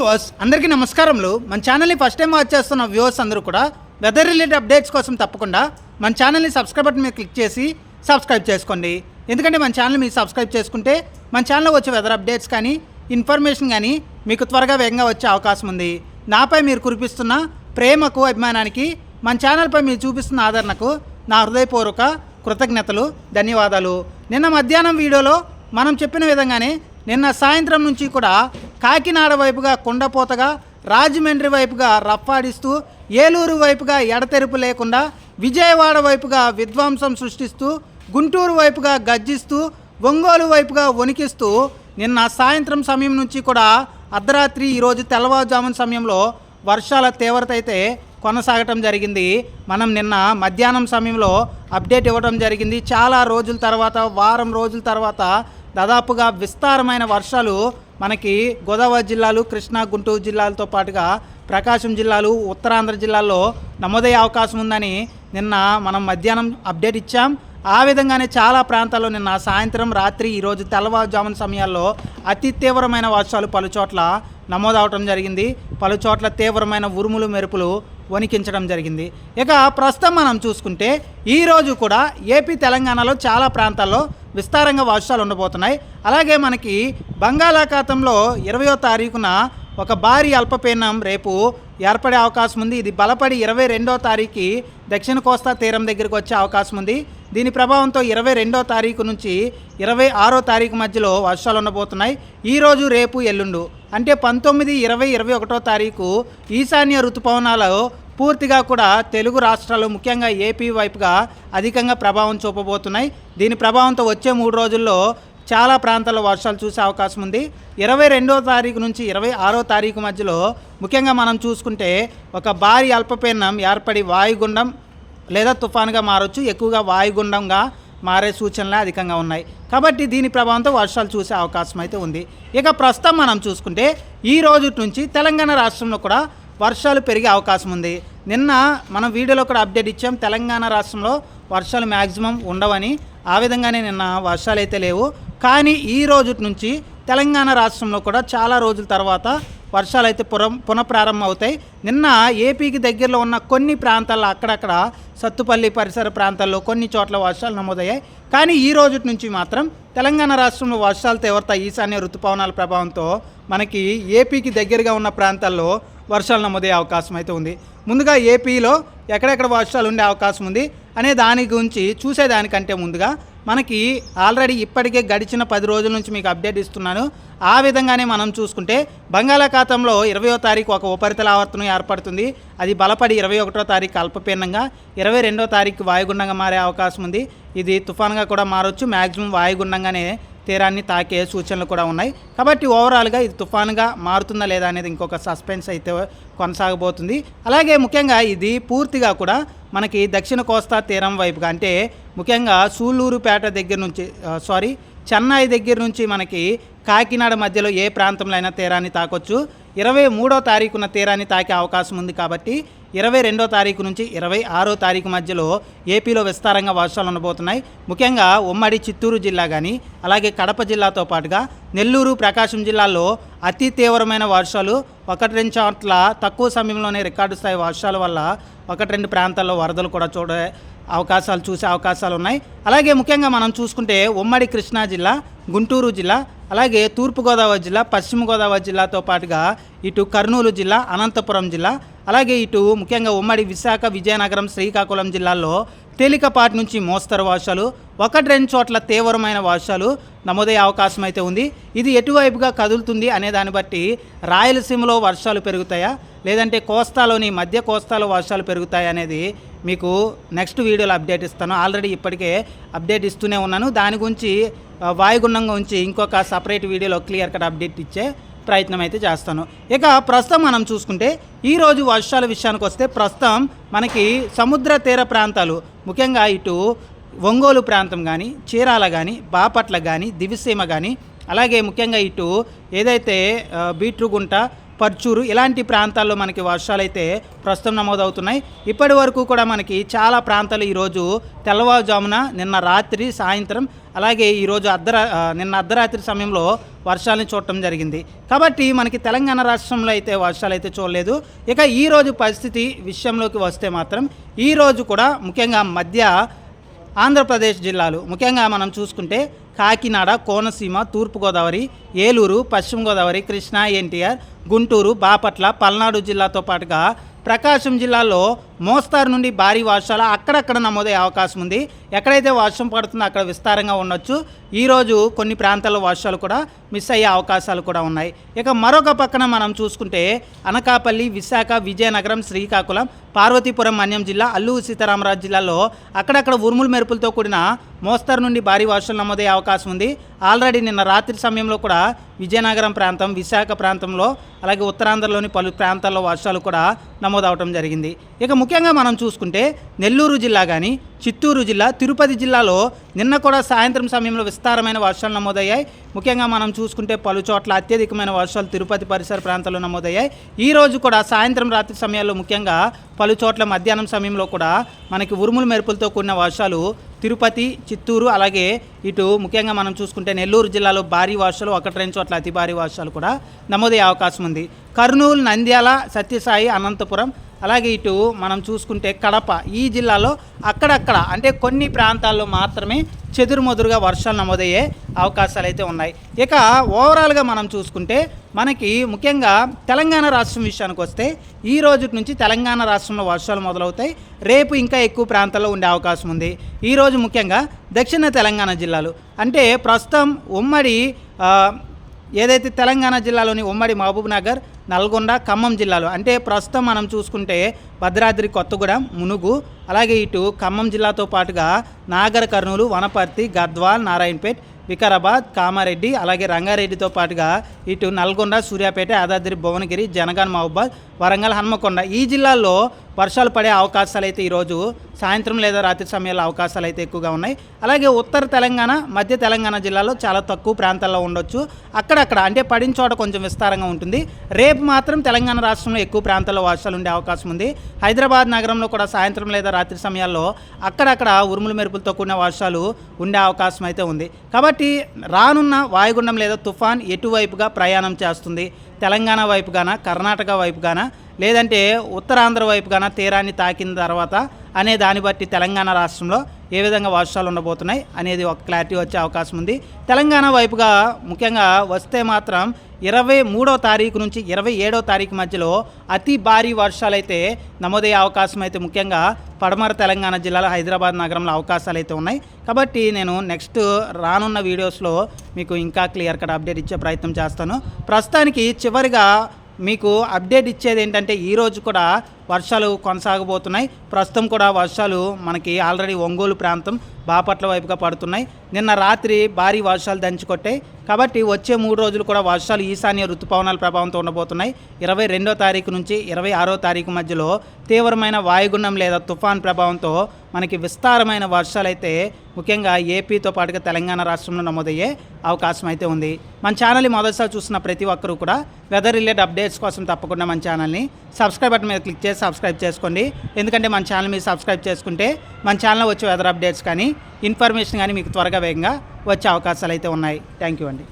Viewers అందరికీ నమస్కారములు. మన ఛానల్ని ఫస్ట్ టైం వాచ్ చేస్తున్న వ్యూవర్స్ అందరూ కూడా వెదర్ రిలేటెడ్ అప్డేట్స్ కోసం తప్పకుండా మన ఛానల్ని సబ్స్క్రైబ్ బటన్ మీద క్లిక్ చేసి సబ్స్క్రైబ్ చేసుకోండి. ఎందుకంటే మన ఛానల్ మీరు సబ్స్క్రైబ్ చేసుకుంటే మన ఛానల్లో వచ్చే వెదర్ అప్డేట్స్ కానీ ఇన్ఫర్మేషన్ కానీ మీకు త్వరగా వేగంగా వచ్చే అవకాశం ఉంది. నాపై మీరు కురిపిస్తున్న ప్రేమకు అభిమానానికి మన ఛానల్పై మీరు చూపిస్తున్న ఆదరణకు నా హృదయపూర్వక కృతజ్ఞతలు ధన్యవాదాలు. నిన్న మధ్యాహ్నం వీడియోలో మనం చెప్పిన విధంగానే నిన్న సాయంత్రం నుంచి కూడా కాకినాడ వైపుగా కుండపోతగా రాజమండ్రి వైపుగా రప్పాడిస్తూ ఏలూరు వైపుగా ఎడతెరుపు లేకుండా విజయవాడ వైపుగా విధ్వంసం సృష్టిస్తూ గుంటూరు వైపుగా గర్జిస్తూ ఒంగోలు వైపుగా వణికిస్తూ నిన్న సాయంత్రం సమయం నుంచి కూడా అర్ధరాత్రి ఈరోజు తెల్లవారుజామున సమయంలో వర్షాల తీవ్రత అయితే కొనసాగటం జరిగింది. మనం నిన్న మధ్యాహ్నం సమయంలో అప్డేట్ ఇవ్వడం జరిగింది. చాలా రోజుల తర్వాత వారం రోజుల తర్వాత దాదాపుగా విస్తారమైన వర్షాలు మనకి గోదావరి జిల్లాలు కృష్ణా గుంటూరు జిల్లాలతో పాటుగా ప్రకాశం జిల్లాలు ఉత్తరాంధ్ర జిల్లాల్లో నమోదయ్యే అవకాశం ఉందని నిన్న మనం మధ్యాహ్నం అప్డేట్ ఇచ్చాం. ఆ విధంగానే చాలా ప్రాంతాల్లో నిన్న సాయంత్రం రాత్రి ఈరోజు తెల్లవారుజామున సమయాల్లో అతి తీవ్రమైన వర్షాలు పలు చోట్ల నమోదవటం జరిగింది. పలు చోట్ల తీవ్రమైన ఉరుములు మెరుపులు వణికించడం జరిగింది. ఇక ప్రస్తుతం మనం చూసుకుంటే ఈరోజు కూడా ఏపీ తెలంగాణలో చాలా ప్రాంతాల్లో విస్తారంగా వర్షాలు ఉండబోతున్నాయి. అలాగే మనకి బంగాళాఖాతంలో ఇరవయో తారీఖున ఒక భారీ అల్పపీడనం రేపు ఏర్పడే అవకాశం ఉంది. ఇది బలపడి ఇరవై రెండో తారీఖు దక్షిణ కోస్తా తీరం దగ్గరికి వచ్చే అవకాశం ఉంది. దీని ప్రభావంతో ఇరవై రెండో తారీఖు నుంచి ఇరవై ఆరో తారీఖు మధ్యలో వర్షాలు ఉండబోతున్నాయి. ఈరోజు రేపు ఎల్లుండు అంటే పంతొమ్మిది ఇరవై ఇరవై ఒకటో తారీఖు ఈశాన్య ఋతుపవనాలు పూర్తిగా కూడా తెలుగు రాష్ట్రాలు ముఖ్యంగా ఏపీ వైపుగా అధికంగా ప్రభావం చూపబోతున్నాయి. దీని ప్రభావంతో వచ్చే మూడు రోజుల్లో చాలా ప్రాంతాల్లో వర్షాలు చూసే అవకాశం ఉంది. ఇరవై రెండో తారీఖు నుంచి ఇరవై ఆరో తారీఖు మధ్యలో ముఖ్యంగా మనం చూసుకుంటే ఒక భారీ అల్పపీడనం ఏర్పడి వాయుగుండం లేదా తుఫాన్గా మారొచ్చు. ఎక్కువగా వాయుగుండంగా మారే సూచనలే అధికంగా ఉన్నాయి. కాబట్టి దీని ప్రభావంతో వర్షాలు చూసే అవకాశం అయితే ఉంది. ఇక ప్రస్తుతం మనం చూసుకుంటే ఈ రోజు నుంచి తెలంగాణ రాష్ట్రంలో కూడా వర్షాలు పెరిగే అవకాశం ఉంది. నిన్న మనం వీడియోలో కూడా అప్డేట్ ఇచ్చాం. తెలంగాణ రాష్ట్రంలో వర్షాలు మ్యాక్సిమం ఉండవని ఆ విధంగానే నిన్న వర్షాలు అయితే లేవు. కానీ ఈ రోజు నుంచి తెలంగాణ రాష్ట్రంలో కూడా చాలా రోజుల తర్వాత వర్షాలు అయితే పురం పునఃప్రారంభం అవుతాయి నిన్న ఏపీకి దగ్గరలో ఉన్న కొన్ని ప్రాంతాల్లో అక్కడక్కడ సత్తుపల్లి పరిసర ప్రాంతాల్లో కొన్ని చోట్ల వర్షాలు నమోదయ్యాయి. కానీ ఈ రోజు నుంచి మాత్రం తెలంగాణ రాష్ట్రంలో వర్షాలు తీవ్రత ఈశాన్య ఋతుపవనాల ప్రభావంతో మనకి ఏపీకి దగ్గరగా ఉన్న ప్రాంతాల్లో వర్షాలు నమోదయ్యే అవకాశం అయితే ఉంది. ముందుగా ఏపీలో ఎక్కడెక్కడ వర్షాలు ఉండే అవకాశం ఉంది అనే దాని గురించి చూసేదానికంటే ముందుగా మనకి ఆల్రెడీ ఇప్పటికే గడిచిన పది రోజుల నుంచి మీకు అప్డేట్ ఇస్తున్నాను. ఆ విధంగానే మనం చూసుకుంటే బంగాళాఖాతంలో ఇరవయో తారీఖు ఒక ఉపరితల ఆవర్తనం ఏర్పడుతుంది. అది బలపడి ఇరవై ఒకటో తారీఖు అల్పపీడనంగా ఇరవై రెండో తారీఖు వాయుగుండంగా మారే అవకాశం ఉంది. ఇది తుఫాన్గా కూడా మారొచ్చు. మ్యాక్సిమం వాయుగుండంగానే తీరాన్ని తాకే సూచనలు కూడా ఉన్నాయి. కాబట్టి ఓవరాల్గా ఇది తుఫానుగా మారుతుందా లేదా అనేది ఇంకొక సస్పెన్స్ అయితే కొనసాగబోతుంది. అలాగే ముఖ్యంగా ఇది పూర్తిగా కూడా మనకి దక్షిణ కోస్తా తీరం వైపుగా అంటే ముఖ్యంగా సూళ్ళూరుపేట దగ్గర నుంచి సారీ చెన్నై దగ్గర నుంచి మనకి కాకినాడ మధ్యలో ఏ ప్రాంతంలో అయినా తీరాన్ని తాకొచ్చు. ఇరవై మూడో తారీఖున తీరాన్ని తాకే అవకాశం ఉంది కాబట్టి ఇరవై రెండో తారీఖు నుంచి ఇరవై ఆరో తారీఖు మధ్యలో ఏపీలో విస్తారంగా వర్షాలు ఉండబోతున్నాయి. ముఖ్యంగా ఉమ్మడి చిత్తూరు జిల్లా కానీ అలాగే కడప జిల్లాతో పాటుగా నెల్లూరు ప్రకాశం జిల్లాల్లో అతి తీవ్రమైన వర్షాలు ఒకటి రెండు చోట్ల తక్కువ సమయంలోనే రికార్డు స్థాయి వర్షాల వల్ల ఒకటి రెండు ప్రాంతాల్లో వరదలు కూడా చూడ అవకాశాలు చూసే అవకాశాలు ఉన్నాయి. అలాగే ముఖ్యంగా మనం చూసుకుంటే ఉమ్మడి కృష్ణా జిల్లా గుంటూరు జిల్లా అలాగే తూర్పుగోదావరి జిల్లా పశ్చిమ గోదావరి జిల్లాతో పాటుగా ఇటు కర్నూలు జిల్లా అనంతపురం జిల్లా అలాగే ఇటు ముఖ్యంగా ఉమ్మడి విశాఖ విజయనగరం శ్రీకాకుళం జిల్లాల్లో తేలికపాటి నుంచి మోస్తరు వర్షాలు ఒకటి రెండు చోట్ల తీవ్రమైన వర్షాలు నమోదయ్యే అవకాశం అయితే ఉంది. ఇది ఎటువైపుగా కదులుతుంది అనే దాన్ని బట్టి రాయలసీమలో వర్షాలు పెరుగుతాయా లేదంటే కోస్తాలోని మధ్య కోస్తాలో వర్షాలు పెరుగుతాయి అనేది మీకు నెక్స్ట్ వీడియోలో అప్డేట్ ఇస్తాను. ఆల్రెడీ ఇప్పటికే అప్డేట్ ఇస్తూనే ఉన్నాను. దాని గురించి ఆ, వాయుగుండంగా ఉంచి ఇంకొక సపరేట్ వీడియోలో క్లియర్ కట్ అప్డేట్ ఇచ్చే ప్రయత్నం అయితే చేస్తాను. ఇక ప్రస్తుతం మనం చూసుకుంటే ఈరోజు వర్షాల విషయానికి వస్తే ప్రస్తుతం మనకి సముద్ర తీర ప్రాంతాలు ముఖ్యంగా ఇటు ఒంగోలు ప్రాంతం కానీ చీరాల కానీ బాపట్ల కానీ దివిసీమ కానీ అలాగే ముఖ్యంగా ఇటు ఏదైతే బీట్రుగుంట పర్చూరు ఇలాంటి ప్రాంతాల్లో మనకి వర్షాలు అయితే ప్రస్తుతం నమోదవుతున్నాయి. ఇప్పటి వరకు కూడా మనకి చాలా ప్రాంతాలు ఈరోజు తెల్లవారుజామున నిన్న రాత్రి సాయంత్రం అలాగే ఈరోజు అర్ధరా నిన్న అర్ధరాత్రి సమయంలో వర్షాలను చూడటం జరిగింది. కాబట్టి మనకి తెలంగాణ రాష్ట్రంలో అయితే వర్షాలు అయితే చూడలేదు. ఇక ఈరోజు పరిస్థితి విషయంలోకి వస్తే మాత్రం ఈ రోజు కూడా ముఖ్యంగా మధ్య ఆంధ్రప్రదేశ్ జిల్లాలు. ముఖ్యంగా మనం చూసుకుంటే కాకినాడ కోనసీమ తూర్పుగోదావరి ఏలూరు పశ్చిమ గోదావరి కృష్ణా ఎన్టీఆర్ గుంటూరు బాపట్ల పల్నాడు జిల్లాతో పాటుగా ప్రకాశం జిల్లాలో మోస్తారు నుండి భారీ వర్షాలు అక్కడక్కడ నమోదయ్యే అవకాశం ఉంది. ఎక్కడైతే వర్షం పడుతుందో అక్కడ విస్తారంగా ఉండొచ్చు. ఈరోజు కొన్ని ప్రాంతాల్లో వర్షాలు కూడా మిస్ అయ్యే అవకాశాలు కూడా ఉన్నాయి. ఇక మరొక పక్కన మనం చూసుకుంటే అనకాపల్లి విశాఖ విజయనగరం శ్రీకాకుళం పార్వతీపురం మన్యం జిల్లా అల్లూరు సీతారామరాజు జిల్లాలో అక్కడక్కడ ఉరుములు మెరుపులతో కూడిన మోస్తరు నుండి భారీ వర్షాలు నమోదయ్యే అవకాశం ఉంది. ఆల్రెడీ నిన్న రాత్రి సమయంలో కూడా విజయనగరం ప్రాంతం విశాఖ ప్రాంతంలో అలాగే ఉత్తరాంధ్రలోని పలు ప్రాంతాల్లో వర్షాలు కూడా నమోదవటం జరిగింది. ఇక ముఖ్యంగా మనం చూసుకుంటే నెల్లూరు జిల్లా కానీ చిత్తూరు జిల్లా తిరుపతి జిల్లాలో నిన్న కూడా సాయంత్రం సమయంలో విస్తారమైన వర్షాలు నమోదయ్యాయి. ముఖ్యంగా మనం చూసుకుంటే పలు చోట్ల అత్యధికమైన వర్షాలు తిరుపతి పరిసర ప్రాంతాల్లో నమోదయ్యాయి. ఈ రోజు కూడా సాయంత్రం రాత్రి సమయాల్లో ముఖ్యంగా పలు చోట్ల మధ్యాహ్నం సమయంలో కూడా మనకి ఉరుములు మెరుపులతో కూడిన వర్షాలు తిరుపతి చిత్తూరు అలాగే ఇటు ముఖ్యంగా మనం చూసుకుంటే నెల్లూరు జిల్లాలో భారీ వర్షాలు ఒకటి రెండు చోట్ల అతి భారీ వర్షాలు కూడా నమోదయ్యే అవకాశం ఉంది. కర్నూలు నంద్యాల సత్యసాయి అనంతపురం అలాగే ఇటు మనం చూసుకుంటే కడప ఈ జిల్లాలో అక్కడక్కడ అంటే కొన్ని ప్రాంతాల్లో మాత్రమే చెదురుమదురుగా వర్షాలు నమోదయ్యే అవకాశాలు అయితే ఉన్నాయి. ఇక ఓవరాల్గా మనం చూసుకుంటే మనకి ముఖ్యంగా తెలంగాణ రాష్ట్రం విషయానికి వస్తే ఈ రోజు నుంచి తెలంగాణ రాష్ట్రంలో వర్షాలు మొదలవుతాయి. రేపు ఇంకా ఎక్కువ ప్రాంతాల్లో ఉండే అవకాశం ఉంది. ఈ రోజు ముఖ్యంగా దక్షిణ తెలంగాణ జిల్లాలు. అంటే ప్రస్తుతం ఉమ్మడి ఏదైతే తెలంగాణ జిల్లాలోని ఉమ్మడి మహబూబ్ నగర్ నల్గొండ ఖమ్మం జిల్లాలో. అంటే ప్రస్తుతం మనం చూసుకుంటే భద్రాద్రి కొత్తగూడెం మునుగు అలాగే ఇటు ఖమ్మం జిల్లాతో పాటుగా నాగర్ కర్నూలు వనపర్తి గద్వాల్ నారాయణపేట్ వికారాబాద్ కామారెడ్డి అలాగే రంగారెడ్డితో పాటుగా ఇటు నల్గొండ సూర్యాపేట యాదాద్రి భువనగిరి జనగాన్ మహబాద్ వరంగల్ హన్మకొండ. ఈ జిల్లాల్లో వర్షాలు పడే అవకాశాలు అయితే ఈరోజు సాయంత్రం లేదా రాత్రి సమయాల్లో అవకాశాలు అయితే ఎక్కువగా ఉన్నాయి. అలాగే ఉత్తర తెలంగాణ మధ్య తెలంగాణ జిల్లాలో చాలా తక్కువ ప్రాంతాల్లో ఉండొచ్చు. అక్కడక్కడ అంటే పడిన చోట కొంచెం విస్తారంగా ఉంటుంది. రేపు మాత్రం తెలంగాణ రాష్ట్రంలో ఎక్కువ ప్రాంతాల్లో వర్షాలు ఉండే అవకాశం ఉంది. హైదరాబాద్ నగరంలో కూడా సాయంత్రం లేదా రాత్రి సమయాల్లో అక్కడక్కడ ఉరుములు మెరుపులతో కూడిన వర్షాలు ఉండే అవకాశం అయితే ఉంది. కాబట్టి రానున్న వాయుగుండం లేదా తుఫాన్ ఎటువైపుగా ప్రయాణం చేస్తుంది? తెలంగాణ వైపుగాన కర్ణాటక వైపుగాన? లేదంటే ఉత్తరాంధ్ర వైపుగాన తీరాన్ని తాకిన తర్వాత అనే దాన్ని బట్టి తెలంగాణ రాష్ట్రంలో ఏ విధంగా వర్షాలు ఉండబోతున్నాయి అనేది ఒక క్లారిటీ వచ్చే అవకాశం ఉంది. తెలంగాణ వైపుగా ముఖ్యంగా వస్తే మాత్రం ఇరవై మూడో తారీఖు నుంచి ఇరవై ఏడో తారీఖు మధ్యలో అతి భారీ వర్షాలు అయితే నమోదయ్యే అవకాశం అయితే ముఖ్యంగా పడమర తెలంగాణ జిల్లాలో హైదరాబాద్ నగరంలో అవకాశాలు అయితే ఉన్నాయి. కాబట్టి నేను నెక్స్ట్ రానున్న వీడియోస్లో మీకు ఇంకా క్లియర్ కట్ అప్డేట్ ఇచ్చే ప్రయత్నం చేస్తాను. ప్రస్తుతానికి చివరిగా మీకు అప్డేట్ ఇచ్చేది ఏంటంటే ఈ రోజు కూడా వర్షాలు కొనసాగబోతున్నాయి. ప్రస్తుతం కూడా వర్షాలు మనకి ఆల్రెడీ ఒంగోలు ప్రాంతం బాపట్ల వైపుగా పడుతున్నాయి. నిన్న రాత్రి భారీ వర్షాలు దంచుకొట్టాయి కాబట్టి వచ్చే మూడు రోజులు కూడా వర్షాలు ఈశాన్య ఋతుపవనాల ప్రభావంతో ఉండబోతున్నాయి. ఇరవై రెండో తారీఖు నుంచి ఇరవై ఆరో తారీఖు మధ్యలో తీవ్రమైన వాయుగుండం లేదా తుఫాన్ ప్రభావంతో మనకి విస్తారమైన వర్షాలైతే ముఖ్యంగా ఏపీతో పాటుగా తెలంగాణ రాష్ట్రంలో నమోదయ్యే అవకాశం అయితే ఉంది. మన ఛానల్ మొదటిసారి చూసిన ప్రతి ఒక్కరూ కూడా వెదర్ రిలేటెడ్ అప్డేట్స్ కోసం తప్పకుండా మన ఛానల్ని సబ్స్క్రైబ్ బటన్ మీద క్లిక్ చేసి సబ్స్క్రైబ్ చేసుకోండి. ఎందుకంటే మన ఛానల్ మీరు సబ్స్క్రైబ్ చేసుకుంటే మన ఛానల్లో వచ్చే వెదర్ అప్డేట్స్ కానీ ఇన్ఫర్మేషన్ కానీ మీకు త్వరగా వేగంగా వచ్చే అవకాశాలు అయితే ఉన్నాయి. థ్యాంక్ యూ అండి.